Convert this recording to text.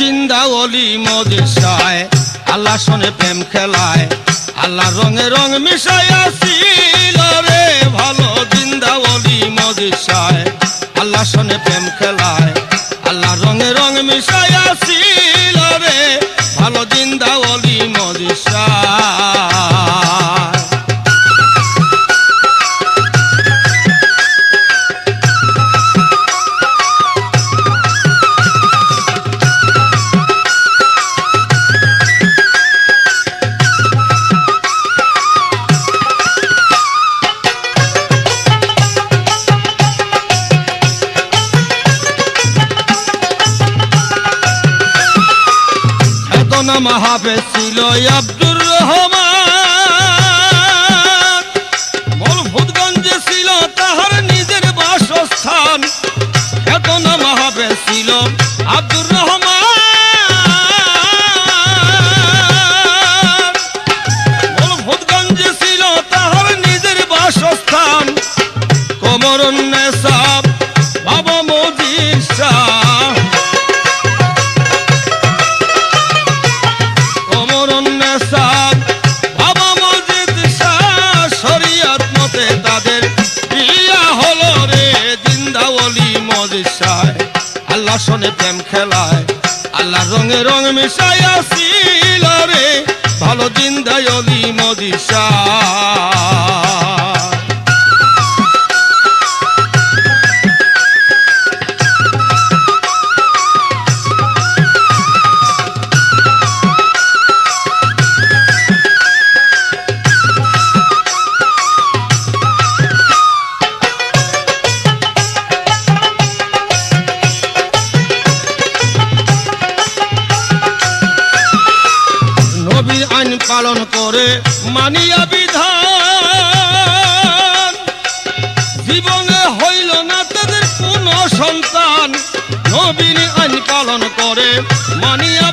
জিন্দা অলি মদির আল্লাহ শোনে প্রেম খেলায়। আল্লাহ রঙে রং মিশাই আসিল রে, ভালো জিন্দা অলি মদির সায় আল্লাহ শোনে প্রেম খেলায়। আল্লাহ রঙে রং মিশাই আসিল রে, ভালো জিন্দা অলি মদির এতনা মাহাবে ছিল আব্দুর রহমান। মসজিদ শাহ আল্লাহ শোনে প্রেম খেলায়। আল্লাহ রঙে রং মিশাই আসিল রে। ভালো জিন্দাওয়ালি মসজিদ শাহ পালন করে মানিয়া বিধান। জীবনে হইল না তাদের কোন সন্তান। নবীন আইন পালন করে মানিয়া